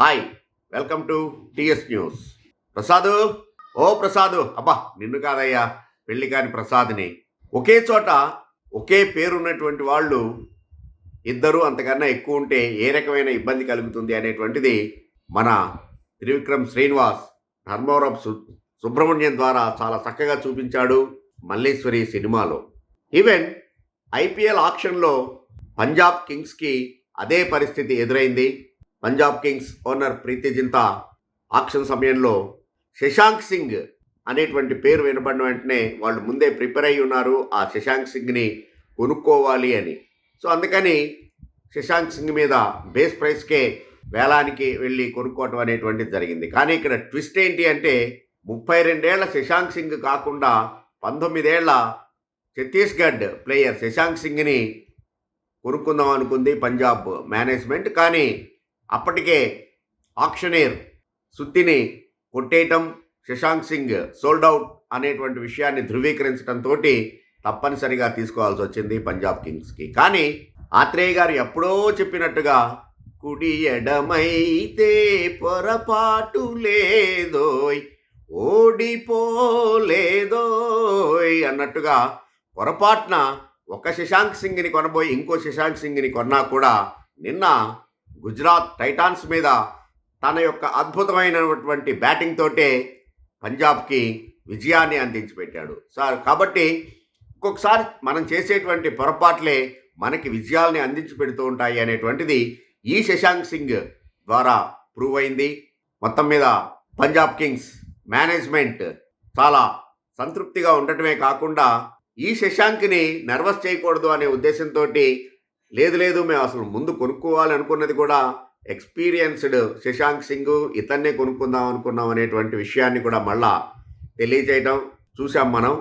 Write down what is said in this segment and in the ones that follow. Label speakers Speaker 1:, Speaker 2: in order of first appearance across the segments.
Speaker 1: Hi welcome to TS news Prasad? ఓ ప్రసాదు అబ్బా నిన్ను కాదయ్యా పెళ్ళి కాని ప్రసాద్ని. ఒకే చోట ఒకే పేరున్నటువంటి వాళ్ళు ఇద్దరు అంతకన్నా ఎక్కువ ఉంటే ఏ రకమైన ఇబ్బంది కలుగుతుంది అనేటువంటిది మన త్రివిక్రమ్ శ్రీనివాస్ ధర్మవరం సు సుబ్రహ్మణ్యం ద్వారా చాలా చక్కగా చూపించాడు మల్లేశ్వరి సినిమాలో. ఈవెన్ ఐపీఎల్ ఆక్షన్లో పంజాబ్ కింగ్స్కి అదే పరిస్థితి ఎదురైంది. Punjab Kings owner Preity Zinta auction సమయంలో శశాంక్ సింగ్ అనేటువంటి పేరు వినబడిన వెంటనే వాళ్ళు ముందే ప్రిపేర్ అయి ఉన్నారు. ఆ శశాంక్ సింగ్ని కొనుక్కోవాలి అని. సో అందుకని శశాంక్ సింగ్ మీద బేస్ ప్రైస్కే వేలానికి వెళ్ళి కొనుక్కోవటం అనేటువంటిది జరిగింది. కానీ ఇక్కడ ట్విస్ట్ ఏంటి అంటే ముప్పై రెండేళ్ళ శశాంక్ సింగ్ కాకుండా పంతొమ్మిదేళ్ళ ఛత్తీస్గఢ్ ప్లేయర్ శశాంక్ సింగ్ని కొనుక్కుందాం అనుకుంది పంజాబ్ మేనేజ్మెంట్. కానీ అప్పటికే ఆక్షనేర్ సుత్తిని కొట్టేయటం శశాంక్ సింగ్ సోల్డ్ అవుట్ అనేటువంటి విషయాన్ని ధృవీకరించడంతో తప్పనిసరిగా తీసుకోవాల్సి వచ్చింది పంజాబ్ కింగ్స్కి. కానీ ఆత్రేయ గారు ఎప్పుడో చెప్పినట్టుగా కుడి ఎడమైతే పొరపాటు లేదోయ్ ఓడిపోలేదోయ్ అన్నట్టుగా పొరపాటున ఒక శశాంక్ సింగ్ని కొనబోయి ఇంకో శశాంక్ సింగ్ని కొన్నా కూడా నిన్న గుజరాత్ టైటాన్స్ మీద తన యొక్క అద్భుతమైనటువంటి బ్యాటింగ్ తోటే పంజాబ్కి విజయాన్ని అందించి పెట్టాడు సార్ కాబట్టి ఒక్కొక్కసారి మనం చేసేటువంటి పొరపాట్లే మనకి విజయాల్ని అందించి పెడుతూ ఉంటాయి అనేటువంటిది ఈ శశాంక్ సింగ్ ద్వారా ప్రూవ్ అయింది. మొత్తం మీద పంజాబ్ కింగ్స్ మేనేజ్మెంట్ చాలా సంతృప్తిగా ఉండటమే కాకుండా ఈ శశాంక్ని నర్వస్ చేయకూడదు అనే ఉద్దేశంతో లేదు లేదు మేము అసలు ముందు కొనుక్కోవాలి అనుకున్నది కూడా ఎక్స్పీరియన్స్డ్ శశాంక్ సింగ్ ఇతన్నే కొనుక్కుందాం అనుకున్నాం అనేటువంటి విషయాన్ని కూడా మళ్ళా తెలియచేయటం చూసాం మనం.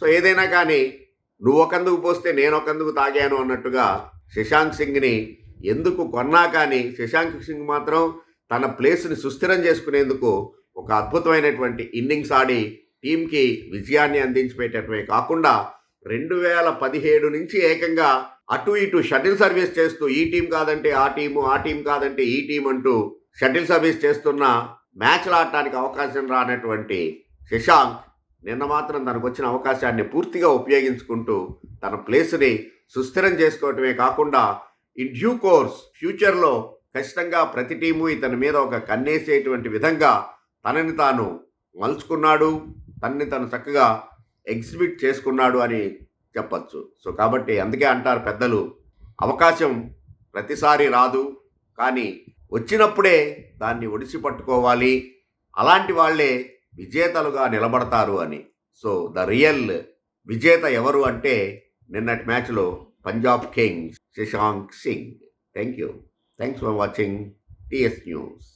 Speaker 1: సో ఏదైనా కానీ నువ్వు ఒకందుకు పోస్తే నేను ఒకందుకు తాగాను అన్నట్టుగా శశాంక్ సింగ్ని ఎందుకు కొన్నా కానీ శశాంక్ సింగ్ మాత్రం తన ప్లేస్ని సుస్థిరం చేసుకునేందుకు ఒక అద్భుతమైనటువంటి ఇన్నింగ్స్ ఆడి టీంకి విజయాన్ని అందించిపెట్టడమే కాకుండా రెండు వేల పదిహేడు నుంచి ఏకంగా అటు ఇటు షటిల్ సర్వీస్ చేస్తూ ఈ టీం కాదంటే ఆ టీము ఆ టీం కాదంటే ఈ టీం అంటూ షటిల్ సర్వీస్ చేస్తున్న మ్యాచ్లు ఆడటానికి అవకాశం రానటువంటి శశాంక్ నిన్న మాత్రం తనకు వచ్చిన అవకాశాన్ని పూర్తిగా ఉపయోగించుకుంటూ తన ప్లేస్ని సుస్థిరం చేసుకోవటమే కాకుండా ఇన్ డ్యూ కోర్స్ ఫ్యూచర్లో ఖచ్చితంగా ప్రతి టీము ఇతని మీద ఒక కన్నేసేటువంటి విధంగా తనని తాను మలుచుకున్నాడు తనని తను చక్కగా ఎగ్జిబిట్ చేసుకున్నాడు అని చెప్పచ్చు. సో కాబట్టి అందుకే అంటారు పెద్దలు అవకాశం ప్రతిసారి రాదు కానీ వచ్చినప్పుడే దాన్ని ఒడిసి పట్టుకోవాలి. అలాంటి వాళ్ళే విజేతలుగా నిలబడతారు అని. సో ద రియల్ విజేత ఎవరు అంటే నిన్నటి మ్యాచ్లో Punjab Kings Shashank Singh. Thank you thanks for watching TS news.